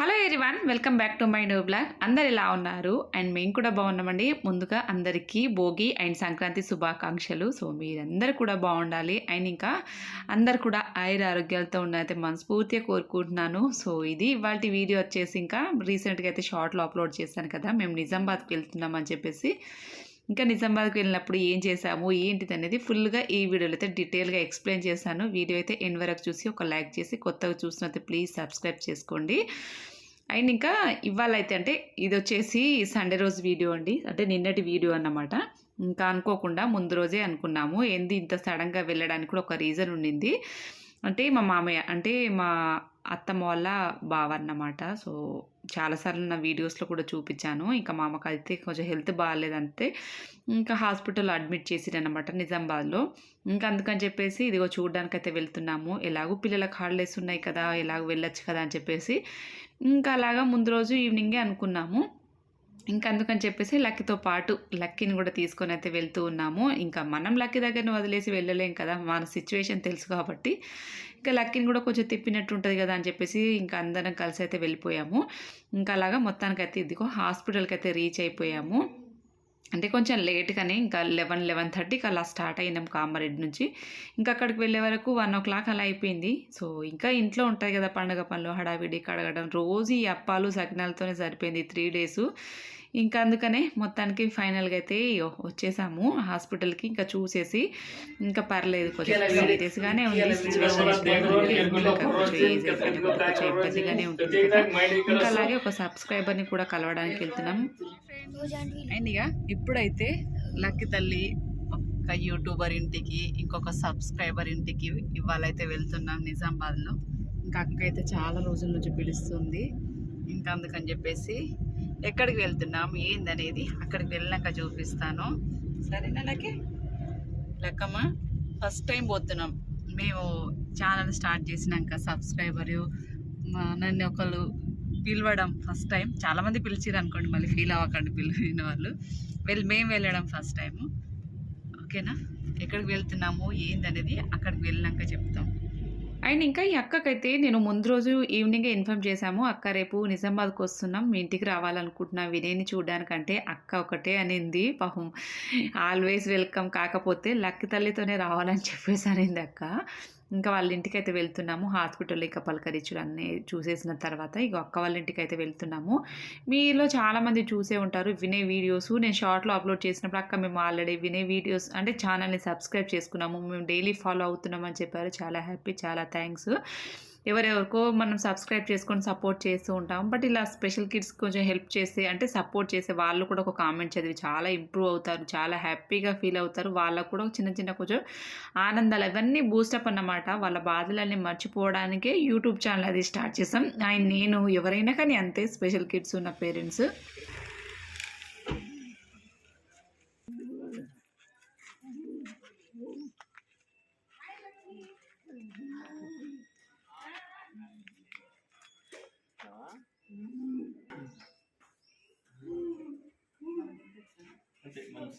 Hello everyone welcome back to my new blog అందరు ఎలా ఉన్నారు? అండ్ మేము కూడా బాగున్నామండి. ముందుగా అందరికీ భోగి అండ్ సంక్రాంతి శుభాకాంక్షలు. సో మీరందరూ కూడా బాగుండాలి. అండ్ ఇంకా అందరు కూడా ఆయుర ఆరోగ్యాలతో ఉన్నైతే మనస్ఫూర్తిగా కోరుకుంటున్నాను. సో ఇది ఇవాళ వీడియో వచ్చేసి ఇంకా రీసెంట్గా అయితే షార్ట్లో అప్లోడ్ చేశాను కదా. మేము నిజామాబాద్కి వెళ్తున్నాం అని చెప్పేసి. ఇంకా నిజామాబాద్కి వెళ్ళినప్పుడు ఏం చేసాము ఏంటిది అనేది ఫుల్గా ఈ వీడియోలో అయితే డీటెయిల్గా ఎక్స్ప్లెయిన్ చేశాను. వీడియో అయితే ఎన్ వరకు చూసి ఒక లైక్ చేసి కొత్తగా చూసినైతే ప్లీజ్ సబ్స్క్రైబ్ చేసుకోండి. అండ్ ఇంకా ఇవాళ అయితే అంటే ఇది వచ్చేసి సండే రోజు వీడియో అండి. అంటే నిన్నటి వీడియో అన్నమాట. ఇంకా అనుకోకుండా ముందు రోజే అనుకున్నాము. ఏంది ఇంత సడన్గా వెళ్ళడానికి కూడా ఒక రీజన్ ఉండింది. అంటే మా మామయ్య అంటే మా అత్తమ్మ వాళ్ళ బావ అన్నమాట. సో చాలాసార్లు నా వీడియోస్లో కూడా చూపించాను. ఇంకా మా అమ్మకి అయితే కొంచెం హెల్త్ బాగాలేదంటే ఇంకా హాస్పిటల్లో అడ్మిట్ చేసిరనమాట నిజామాబాద్లో ఇంకా అందుకని చెప్పేసి ఇదిగో చూడడానికి అయితే వెళ్తున్నాము. ఎలాగో పిల్లలకు హాలిడేస్ ఉన్నాయి కదా ఎలాగో వెళ్ళొచ్చు కదా అని చెప్పేసి ఇంకా అలాగా ముందు రోజు ఈవినింగే అనుకున్నాము. ఇంకా అందుకని చెప్పేసి లక్కీతో పాటు లక్కీని కూడా తీసుకొని అయితే వెళ్తూ ఉన్నాము. ఇంకా మనం లక్కీ దగ్గరని వదిలేసి వెళ్ళలేం కదా మన సిచ్యువేషన్ తెలుసు కాబట్టి. ఇంకా లక్కీని కూడా కొంచెం తిప్పినట్టు ఉంటుంది కదా అని చెప్పేసి ఇంకా అందరం కలిసి అయితే వెళ్ళిపోయాము. ఇంకా అలాగా మొత్తానికి అయితే ఇదిగో హాస్పిటల్కి అయితే రీచ్ అయిపోయాము. అంటే కొంచెం లేట్గానే ఇంకా లెవెన్ లెవెన్ థర్టీకి అలా స్టార్ట్ అయినాం కామారెడ్డి నుంచి. ఇంకా అక్కడికి వెళ్ళే వరకు వన్ ఓ క్లాక్ అలా అయిపోయింది. సో ఇంకా ఇంట్లో ఉంటాయి కదా పండుగ పనులు హడావిడి కడగడం. రోజు ఈ అప్పాలు సకినాలతోనే సరిపోయింది త్రీ డేస్ ఇంకా అందుకనే మొత్తానికి ఫైనల్గా అయితే వచ్చేసాము. హాస్పిటల్కి ఇంకా చూసేసి ఇంకా పర్లేదు కొంచెం సీరియస్గానే ఉంది సిచ్యువేషన్ కొంచెం ఇబ్బందిగానే ఉంటుంది కదా. ఇంకా అలాగే ఒక సబ్స్క్రైబర్ని కూడా కలవడానికి వెళ్తున్నాం. అండ్ ఇక ఇప్పుడైతే లక్కీ తల్లి ఒక యూట్యూబర్ ఇంటికి ఇంకొక సబ్స్క్రైబర్ ఇంటికి ఇవాళైతే వెళ్తున్నాం నిజామాబాద్లో. ఇంకా అక్క అయితే చాలా రోజుల నుంచి పిలుస్తుంది. ఇంకా అందుకని చెప్పేసి ఎక్కడికి వెళ్తున్నాము ఏందనేది అక్కడికి వెళ్ళాక చూపిస్తాను. సరేనా లక్కి? లక్కమ్మ ఫస్ట్ టైం పోతున్నాం. మేము ఛానల్ స్టార్ట్ చేసినాక సబ్స్క్రైబరు నన్ను ఒకళ్ళు పిలవడం ఫస్ట్ టైం చాలామంది పిలిచిరు అనుకోండి మళ్ళీ ఫీల్ అవ్వకండి పిలిచిన వాళ్ళు. వెళ్ళి మేము వెళ్ళడం ఫస్ట్ టైం ఓకేనా? ఎక్కడికి వెళ్తున్నాము? ఏందనేది అక్కడికి వెళ్ళినాక చెప్తాం. అండ్ ఇంకా ఈ అక్కకైతే నేను ముందు రోజు ఈవినింగే ఇన్ఫామ్ చేశాము అక్క రేపు నిజామాబాద్కి వస్తున్నాం మీ ఇంటికి రావాలనుకుంటున్నా వినేని చూడడానికంటే అక్క ఒకటే అనింది పాపం ఆల్వేస్ వెల్కమ్ కాకపోతే లక్కి తల్లితోనే రావాలని చెప్పేసి అనింది అక్క. ఇంకా వాళ్ళ ఇంటికి అయితే వెళ్తున్నాము. హాస్పిటల్ ఇక పలకరించులు అన్నీ చూసేసిన తర్వాత ఇక అక్క వాళ్ళ ఇంటికి అయితే వెళ్తున్నాము. మీలో చాలామంది చూసే ఉంటారు వినే వీడియోస్. నేను షార్ట్లో అప్లోడ్ చేసినప్పుడు అక్క మేము ఆల్రెడీ వినే వీడియోస్ అంటే ఛానల్ని సబ్స్క్రైబ్ చేసుకున్నాము. మేము డైలీ ఫాలో అవుతున్నామని చెప్పారు. చాలా హ్యాపీ చాలా థ్యాంక్స్. ఎవరెవరికో మనం సబ్స్క్రైబ్ చేసుకొని సపోర్ట్ చేస్తూ ఉంటాం. బట్ ఇలా స్పెషల్ కిడ్స్ కొంచెం హెల్ప్ చేస్తే అంటే సపోర్ట్ చేసే వాళ్ళు కూడా ఒక కామెంట్ చదివి చాలా ఇంప్రూవ్ అవుతారు. చాలా హ్యాపీగా ఫీల్ అవుతారు. వాళ్ళకు కూడా చిన్న చిన్న కొంచెం ఆనందాలు అవన్నీ బూస్టప్ అన్నమాట. వాళ్ళ బాధలన్నీ మర్చిపోవడానికే యూట్యూబ్ ఛానల్ అది స్టార్ట్ చేసాం. ఆయన నేను ఎవరైనా కానీ అంతే స్పెషల్ కిడ్స్ ఉన్న parents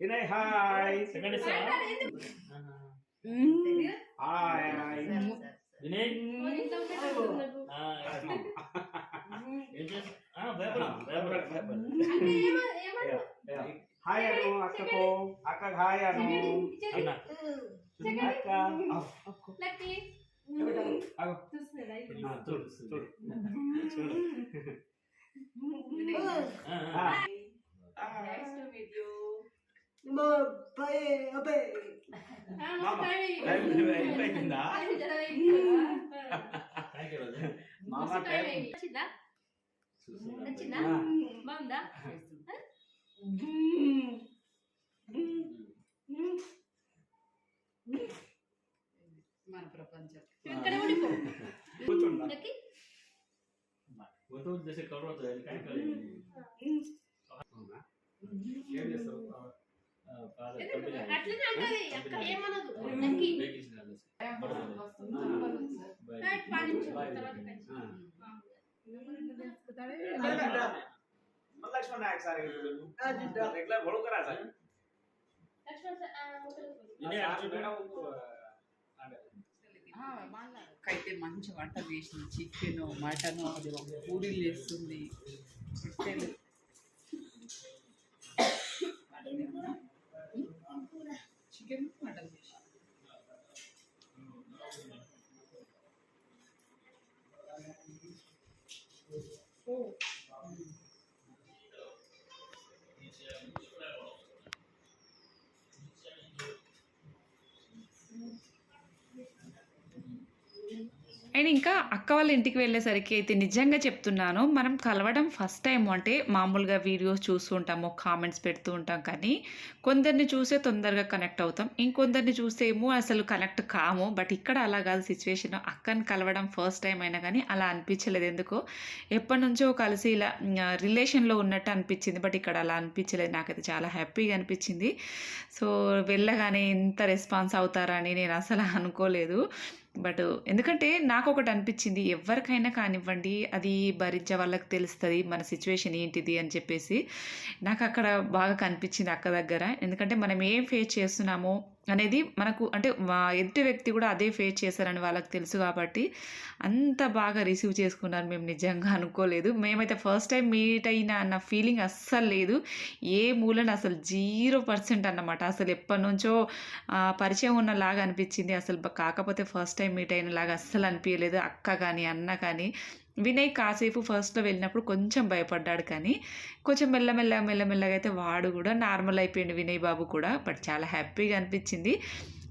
Vinay hi second hi Vinay hi Anu అక్కకు అక్క. హాయ్ అను అక్క అగో. ఆ, చూడు చూడు చూడు. ఆ, ఆ. ఆ. మామ టైం అయిపోయిందా? థాంక్ యూ రాజా. మామ టైం నచ్చిందా? బాగుందా? మన ప్రపంచం. ఇక్కడ ఉండిపో. ఏమనదు ఎక్కి. రైట్, పది నిమిషాలు తర్వాత పెంచు. लक्ष्मण नायक सर रेगुलर बोलो करा सर లక్ష్మణ్ సార్, అయితే మంచి వంట చేసింది చికెన్ మటన్ అది ఒక పూరీలు వేస్తుంది రొట్టెలు అండ్ ఇంకా అక్క వాళ్ళ ఇంటికి వెళ్ళేసరికి అయితే నిజంగా చెప్తున్నాను మనం కలవడం ఫస్ట్ టైం అంటే మామూలుగా వీడియోస్ చూస్తూ ఉంటాము కామెంట్స్ పెడుతూ ఉంటాం కానీ కొందరిని చూసే తొందరగా కనెక్ట్ అవుతాం. ఇంకొందరిని చూస్తే ఏమో అసలు కనెక్ట్ కాము. బట్ ఇక్కడ అలా కాదు సిచ్యువేషన్ అక్కని కలవడం ఫస్ట్ టైం అయినా కానీ అలా అనిపించలేదు. ఎందుకో ఎప్పటి నుంచో కలిసి ఇలా రిలేషన్లో ఉన్నట్టు అనిపించింది. బట్ ఇక్కడ అలా అనిపించలేదు. నాకైతే చాలా హ్యాపీగా అనిపించింది. సో వెళ్ళగానే ఇంత రెస్పాన్స్ అవుతారని నేను అసలు అనుకోలేదు. బట్ ఎందుకంటే నాకు ఒకటి అనిపించింది ఎవరికైనా కానివ్వండి అది భరించే వాళ్ళకి తెలుస్తుంది మన సిచ్యువేషన్ ఏంటిది అని చెప్పేసి. నాకు అక్కడ బాగా కనిపించింది అక్క దగ్గర. ఎందుకంటే మనం ఏం ఫేస్ చేస్తున్నామో అనేది మనకు అంటే మా ఎదుటి వ్యక్తి కూడా అదే ఫేస్ చేశారని వాళ్ళకి తెలుసు కాబట్టి అంత బాగా రిసీవ్ చేసుకున్నారు మేము నిజంగా అనుకోలేదు. మేమైతే ఫస్ట్ టైం మీట్ అయినా అన్న ఫీలింగ్ అస్సలు లేదు. ఏ మూలన అసలు జీరో పర్సెంట్ అన్నమాట. అసలు ఎప్పటి నుంచో పరిచయం ఉన్నలాగా అనిపించింది. అసలు కాకపోతే ఫస్ట్ టైం మీట్ అయినలాగా అస్సలు అనిపించలేదు అక్క కానీ అన్న కానీ వినయ్ కాసేపు ఫస్ట్లో వెళ్ళినప్పుడు కొంచెం భయపడ్డాడు కానీ కొంచెం మెల్లమెల్ల మెల్లమెల్లగా అయితే వాడు కూడా నార్మల్ అయిపోయింది వినయ్ బాబు కూడా. బట్ చాలా హ్యాపీగా అనిపించింది.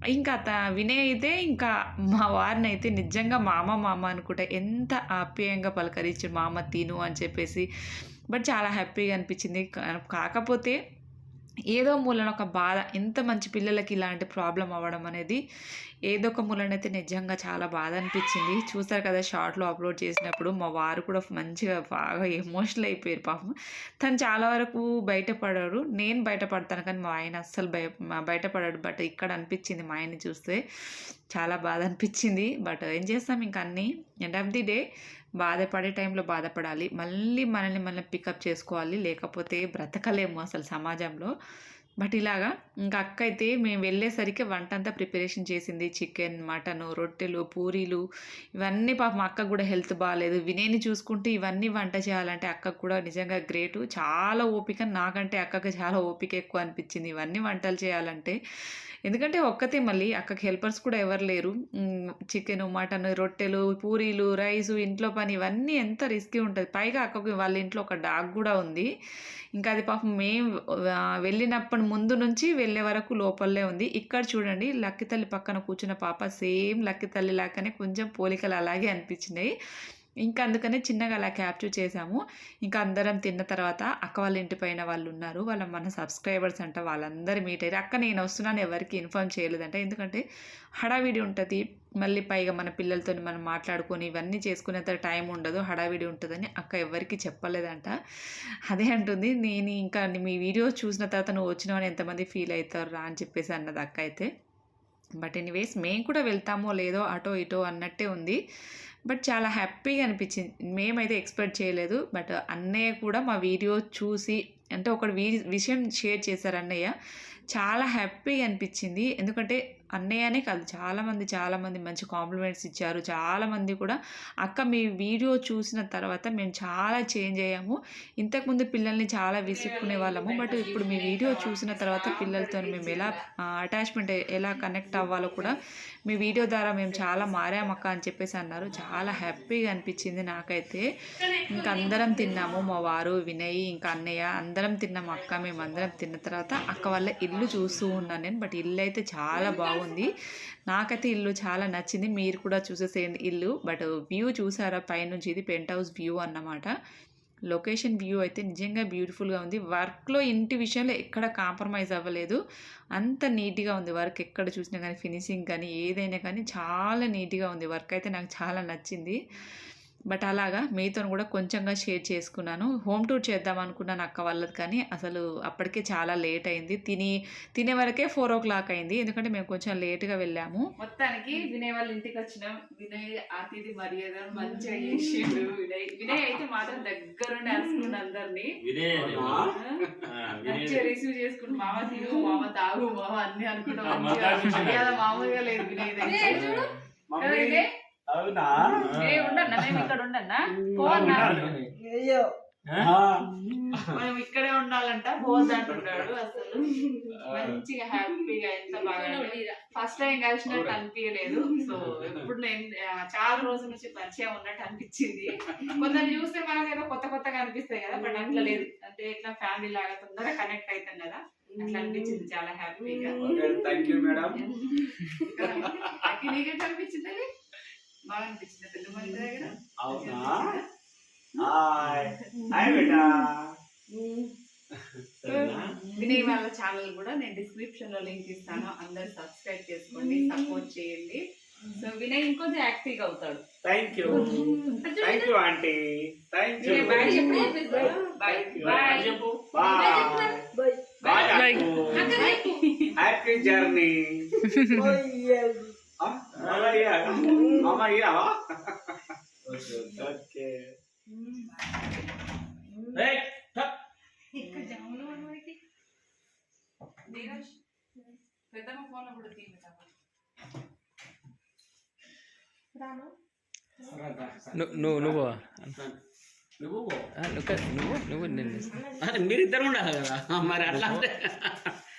ఇంకా త వినయ్ అయితే ఇంకా మా వారిని అయితే నిజంగా మామ మామ అనుకుంటా ఎంత ఆప్యాయంగా పలకరించు మామ తిను అని చెప్పేసి. బట్ చాలా హ్యాపీగా అనిపించింది. కాకపోతే ఏదో మూలన ఒక బాధ ఎంత మంచి పిల్లలకి ఇలాంటి ప్రాబ్లం అవ్వడం అనేది ఏదో ఒక మూలనైతే నిజంగా చాలా బాధ అనిపించింది. చూస్తారు కదా షార్ట్లో అప్లోడ్ చేసినప్పుడు మా వారు కూడా మంచిగా బాగా ఎమోషనల్ అయిపోయారు పాపం. తను చాలా వరకు బయటపడారు. నేను బయటపడతాను కానీ మా ఆయన అస్సలు భయ బయటపడాడు. బట్ ఇక్కడ అనిపించింది మా ఆయన్ని చూస్తే చాలా బాధ అనిపించింది. బట్ ఏం చేస్తాం ఇంకా అన్నీ. ఎండ్ ఆఫ్ ది డే బాధపడే టైంలో బాధపడాలి. మళ్ళీ మనల్ని మనం పికప్ చేసుకోవాలి. లేకపోతే బ్రతకలేము అసలు సమాజంలో. బట్ ఇలాగా ఇంకా అక్క అయితే మేము వెళ్ళేసరికి వంట అంతా ప్రిపరేషన్ చేసింది. చికెన్ మటన్ రొట్టెలు పూరీలు ఇవన్నీ పాపం అక్క కూడా హెల్త్ బాగాలేదు వినేని చూసుకుంటే ఇవన్నీ వంట చేయాలంటే అక్కకు కూడా నిజంగా గ్రేటు. చాలా ఓపిక నాకంటే అక్కకి చాలా ఓపిక ఎక్కువ అనిపించింది. ఇవన్నీ వంటలు చేయాలంటే ఎందుకంటే ఒక్కతే మళ్ళీ అక్కకి హెల్పర్స్ కూడా ఎవరు లేరు. చికెన్ మటన్ రొట్టెలు పూరీలు రైసు ఇంట్లో పని ఇవన్నీ ఎంత రిస్కీ ఉంటుంది. పైగా అక్కకి వాళ్ళ ఇంట్లో ఒక డాగ్ కూడా ఉంది. ఇంకా అది పాపం మేము వెళ్ళినప్పటి ముందు నుంచి వెళ్ళే వరకు లోపలే ఉంది. ఇక్కడ చూడండి లక్కి తల్లి పక్కన కూర్చున్న పాప సేమ్ లక్కి తల్లి లాగానే కొంచెం పోలికలు అలాగే అనిపించినాయి. ఇంకా అందుకనే చిన్నగా అలా క్యాప్చర్ చేసాము ఇంకా అందరం తిన్న తర్వాత అక్క వాళ్ళ ఇంటి పైన వాళ్ళు ఉన్నారు. వాళ్ళ మన సబ్స్క్రైబర్స్ అంట వాళ్ళందరూ మీట్ అయ్యారు. అక్క నేను వస్తున్నాను ఎవరికి ఇన్ఫార్మ్ చేయలేదంట. ఎందుకంటే హడావిడి ఉంటుంది. మళ్ళీ పైగా మన పిల్లలతో మనం మాట్లాడుకొని ఇవన్నీ చేసుకునేంత టైం ఉండదు. హడావిడి ఉంటుందని అక్క ఎవరికి చెప్పలేదంట. అదే అంటుంది. నేను ఇంకా మీ వీడియో చూసిన తర్వాత నువ్వు వచ్చినావని ఎంతమంది ఫీల్ అవుతారు రా అని చెప్పేసి అన్నది అక్క అయితే. బట్ ఎనీవేస్ మేము కూడా వెళ్తామో లేదో అటో ఇటో అన్నట్టే ఉంది. బట్ చాలా హ్యాపీగా అనిపించింది. మేమైతే ఎక్స్పెక్ట్ చేయలేదు. బట్ అన్నయ్య కూడా మా వీడియో చూసి అంటే ఒక విషయం షేర్ చేశారు అన్నయ్య. చాలా హ్యాపీగా అనిపించింది. ఎందుకంటే అన్నయ్యనే కాదు చాలామంది చాలామంది మంచి కాంప్లిమెంట్స్ ఇచ్చారు. చాలామంది కూడా అక్క మీ వీడియో చూసిన తర్వాత మేము చాలా చేంజ్ అయ్యాము. ఇంతకుముందు పిల్లల్ని చాలా విసుక్కునే వాళ్ళము బట్ ఇప్పుడు మీ వీడియో చూసిన తర్వాత పిల్లలతో మేము ఎలా అటాచ్మెంట్ ఎలా కనెక్ట్ అవ్వాలో కూడా మీ వీడియో ద్వారా మేము చాలా మారాము అక్క అని చెప్పేసి అన్నారు. చాలా హ్యాపీగా అనిపించింది నాకైతే. ఇంకా అందరం తిన్నాము మా వారు వినయ్ ఇంకా అన్నయ్య అందరం తిన్నాము అక్క. మేము అందరం తిన్న తర్వాత అక్క వాళ్ళ ఇల్లు చూస్తూ ఉన్నాను నేను బట్ ఇల్లు అయితే చాలా బాగుంది. నాకైతే ఇల్లు చాలా నచ్చింది. మీరు కూడా చూసేసేయండి ఇల్లు. బట్ వ్యూ చూసారా? పైనుంచి ఇది పెంట్ హౌస్ వ్యూ అన్నమాట. లొకేషన్ వ్యూ అయితే నిజంగా బ్యూటిఫుల్గా ఉంది. వర్క్లో ఇంటి విషయంలో ఎక్కడ కాంప్రమైజ్ అవ్వలేదు. అంత నీట్గా ఉంది వర్క్. ఎక్కడ చూసినా కానీ ఫినిషింగ్ కానీ ఏదైనా కానీ చాలా నీట్గా ఉంది. వర్క్ అయితే నాకు చాలా నచ్చింది. బట్ అలాగా మీతో కూడా కొంచెంగా షేర్ చేసుకున్నాను. హోమ్ టూర్ చేద్దాం అనుకున్నాను అక్క వాళ్ళది కానీ అసలు అప్పటికే చాలా లేట్ అయింది. తిని తినే వరకే ఫోర్ ఓ క్లాక్ అయింది. ఎందుకంటే మేము కొంచెం లేట్గా వెళ్ళాము. మొత్తానికి వినయ్ వాళ్ళ ఇంటికి వచ్చినాం. వినయ్ అతిథి మర్యాద మంచిగా చేసిండు వినయ్. వినయ్ అయితే మాత్రం దగ్గరుండి అరుచుకుండు అందరినీ. వినయ్ ఆ, మంచిగా రిసీవ్ చేసుకుంటూ మామ తిను మామ తాగు మామ అన్ని మర్యాద మామూలుగా లేదు వినయ్ అవునా? ఏ ఉండన్నా మేము ఇక్కడ ఉండన్నా? పోన్నా మనం ఇక్కడే ఉండాలంట పోద్దు అంటున్నాడు అసలు. మంచిగా హ్యాపీగా ఎంత బాగా ఫస్ట్ టైం కలిసినట్టు అనిపించలేదు. సో ఎప్పుడు నేను చాలా రోజుల నుంచి పరిచయం ఉన్నట్టు అనిపించింది. కొందరు చూస్తే మనకు ఏదో కొత్త కొత్తగా అనిపిస్తాయి కదా బట్ అట్లా లేదు. అంటే ఇట్లా ఫ్యామిలీ లాగా తొందరగా కనెక్ట్ అవుతాం కదా. అట్లా అనిపించింది చాలా హ్యాపీగా. థ్యాంక్ యూ మేడం నీకే బాగా అనిపించింది పెద్ద మంది దగ్గర అవునా? హాయ్. హాయ్ బేటా. వినయ్ వాళ్ళ ఛానల్ కూడా నేను డిస్క్రిప్షన్లో లింక్ ఇస్తాను. అందరు సబ్స్క్రైబ్ చేసుకోండి సపోర్ట్ చేయండి. సో వినయ్ ఇంకొంచెం యాక్టివ్ అవుతాడు. Thank you thank you aunty thank you Vinay bye చెప్పు. బాయ్ బాయ్ చెప్పు. బాయ్ బాయ్ హ్యాపీ జర్నీ అమ్మయ్యా ఓకే ఏయ్, టప్. నీరజ్ పెద్దమ్మ ఫోన్లో కూడా తీయండి ను- నువ్వు నువ్వు నువ్వు నేను మీరిద్దరు ఉండాలి కదా? మరి అట్లా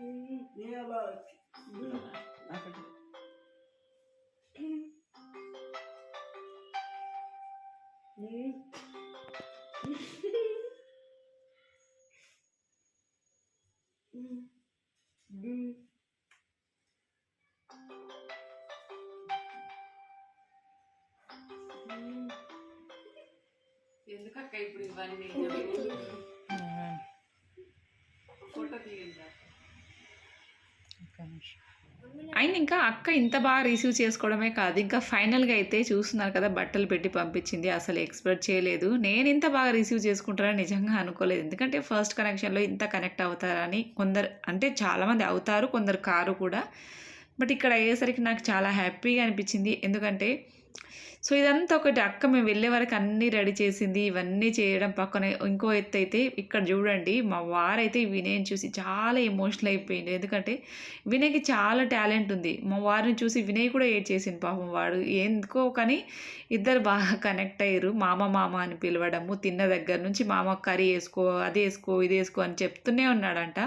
E ela. Eu nunca caí por invadir ఇంకా అక్క ఇంత బాగా రిసీవ్ చేసుకోవడమే కాదు. ఇంకా ఫైనల్గా అయితే చూస్తున్నారు కదా బట్టలు పెట్టి పంపించింది. అసలు ఎక్స్పెక్ట్ చేయలేదు. నేను ఇంత బాగా రిసీవ్ చేసుకుంటారని నిజంగా అనుకోలేదు. ఎందుకంటే ఫస్ట్ కనెక్షన్లో ఇంత కనెక్ట్ అవుతారని కొందరు అంటే చాలామంది అవుతారు కొందరు కారు కూడా. బట్ ఇక్కడ అయ్యేసరికి నాకు చాలా హ్యాపీగా అనిపించింది. ఎందుకంటే సో ఇదంతా ఒకటి అక్క మేము వెళ్ళే వరకు అన్నీ రెడీ చేసింది. ఇవన్నీ చేయడం పక్కన ఇంకో ఎత్తు అయితే ఇక్కడ చూడండి. మా వారైతే వినయని చూసి చాలా ఎమోషనల్ అయిపోయింది ఎందుకంటే వినయ్కి చాలా టాలెంట్ ఉంది. మా వారిని చూసి వినయ్ కూడా ఏడ్ చేసింది పాపం వాడు. ఎందుకో కానీ ఇద్దరు బాగా కనెక్ట్ అయ్యారు. మామ మామ అని పిలవడము తిన్న దగ్గర నుంచి మామ కర్రీ వేసుకో అది వేసుకో ఇది వేసుకో అని చెప్తూనే ఉన్నాడంట.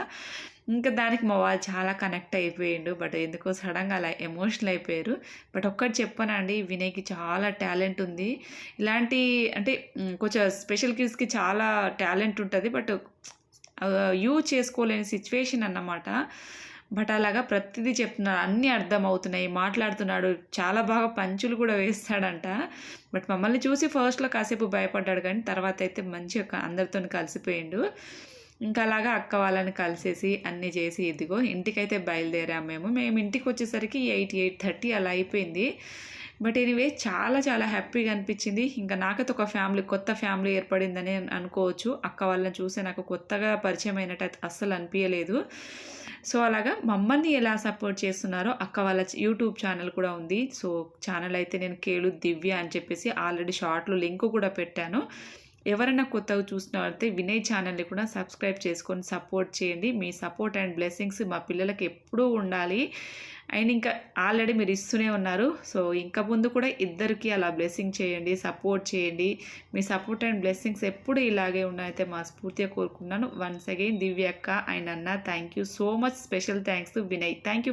ఇంకా దానికి మా వాళ్ళు చాలా కనెక్ట్ అయిపోయిండు. బట్ ఎందుకో సడన్గా అలా ఎమోషనల్ అయిపోయారు. బట్ ఒక్కటి చెప్పనండి వినయ్కి చాలా టాలెంట్ ఉంది. ఇలాంటి అంటే కొంచెం స్పెషల్ కిడ్స్కి చాలా టాలెంట్ ఉంటుంది. బట్ యూజ్ చేసుకోలేని సిచ్యువేషన్ అన్నమాట. బట్ అలాగా ప్రతిదీ చెప్తున్నాడు అన్నీ అర్థమవుతున్నాయి. మాట్లాడుతున్నాడు. చాలా బాగా పంచులు కూడా వేస్తాడంట. బట్ మమ్మల్ని చూసి ఫస్ట్లో కాసేపు భయపడ్డాడు. కానీ తర్వాత అయితే మంచిగా అందరితో కలిసిపోయిండు. ఇంకా అలాగా అక్క వాళ్ళని కలిసేసి అన్నీ చేసి ఇదిగో ఇంటికైతే బయలుదేరాము మేము. మేము ఇంటికి వచ్చేసరికి ఎయిట్ ఎయిట్ థర్టీ అలా అయిపోయింది. బట్ ఎనీవే చాలా చాలా హ్యాపీగా అనిపించింది. ఇంకా నాకైతే ఒక ఫ్యామిలీ కొత్త ఫ్యామిలీ ఏర్పడిందని అనుకోవచ్చు. అక్క వాళ్ళని చూసే నాకు కొత్తగా పరిచయం అయినట్టు అయితే అస్సలు అనిపించలేదు సో అలాగా మమ్మల్ని ఎలా సపోర్ట్ చేస్తున్నారో అక్క వాళ్ళ యూట్యూబ్ ఛానల్ కూడా ఉంది. సో ఛానల్ అయితే నేను కేళు దివ్య అని చెప్పేసి ఆల్రెడీ షార్ట్లో లింక్ కూడా పెట్టాను. ఎవరైనా కొత్తగా వారితే వినయ్ ఛానల్ని కూడా సబ్స్క్రైబ్ చేసుకొని సపోర్ట్ చేయండి. మీ సపోర్ట్ అండ్ బ్లెస్సింగ్స్ మా పిల్లలకి ఎప్పుడూ ఉండాలి. అండ్ ఇంకా ఆల్రెడీ మీరు ఇస్తూనే ఉన్నారు. సో ఇంకా ముందు కూడా ఇద్దరికి అలా బ్లెస్సింగ్ చేయండి సపోర్ట్ చేయండి. మీ సపోర్ట్ అండ్ బ్లెస్సింగ్స్ ఎప్పుడు ఇలాగే ఉన్నాయైతే మా స్ఫూర్తిగా కోరుకున్నాను వన్స్ అగైన్ దివ్య అక్క అండ్ అన్న thank you so much. Special thanks to Vinay. Thank you